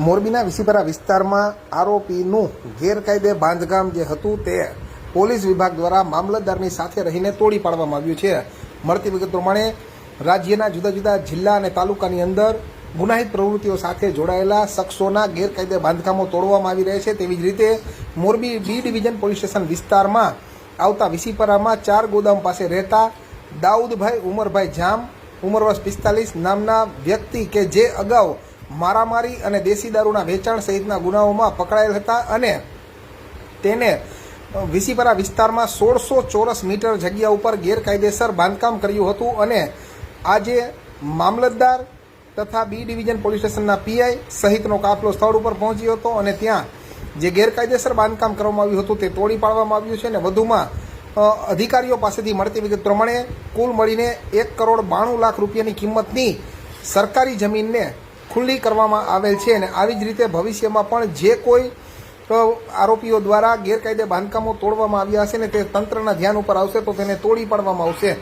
મોરબીના વિસીપરા વિસ્તારમાં આરોપીનું ગેરકાયદે બાંધકામ જે હતું તે પોલીસ વિભાગ દ્વારા મામલતદારની સાથે રહીને તોડી પાડવામાં આવ્યું છે. મળતી વિગત પ્રમાણે રાજ્યના જુદા જુદા જિલ્લા અને તાલુકાની અંદર ગુનાહિત પ્રવૃત્તિઓ સાથે જોડાયેલા શખ્સોના ગેરકાયદે બાંધકામો તોડવામાં આવી રહ્યા છે. તેવી જ રીતે Morbi B division police station વિસ્તારમાં આવતા વિસીપરામાં ચાર ગોદામ પાસે રહેતા દાઉદભાઈ ઉમરભાઈ જામ, ઉંમર પિસ્તાલીસ, નામના વ્યક્તિ કે જે અગાઉ મારામારી અને દેશી દારૂના વેચાણ સહિતના ગુનાઓમાં પકડાયેલ હતા અને તેને વિસીપરા વિસ્તારમાં સોળસો ચોરસ મીટર જગ્યા ઉપર ગેરકાયદેસર બાંધકામ કર્યું હતું અને આજે મામલતદાર તથા બી ડિવિઝન પોલીસ સ્ટેશનના પીઆઈ સહિતનો કાફલો સ્થળ ઉપર પહોંચ્યો હતો અને ત્યાં જે ગેરકાયદેસર બાંધકામ કરવામાં આવ્યું હતું તે તોડી પાડવામાં આવ્યું છે અને વધુમાં અધિકારીઓ પાસેથી મળતી વિગત પ્રમાણે કુલ મળીને એક કરોડ બાણું લાખ રૂપિયાની કિંમતની સરકારી જમીનને ખુલ્લી કરવામાં આવેલ છે અને આવી જ રીતે ભવિષ્યમાં પણ જે કોઈ આરોપીઓ દ્વારા ગેરકાયદે બાંધકામો તોડવામાં આવ્યા હશે ને તે તંત્રના ધ્યાન ઉપર આવશે તો તેને તોડી પાડવામાં આવશે.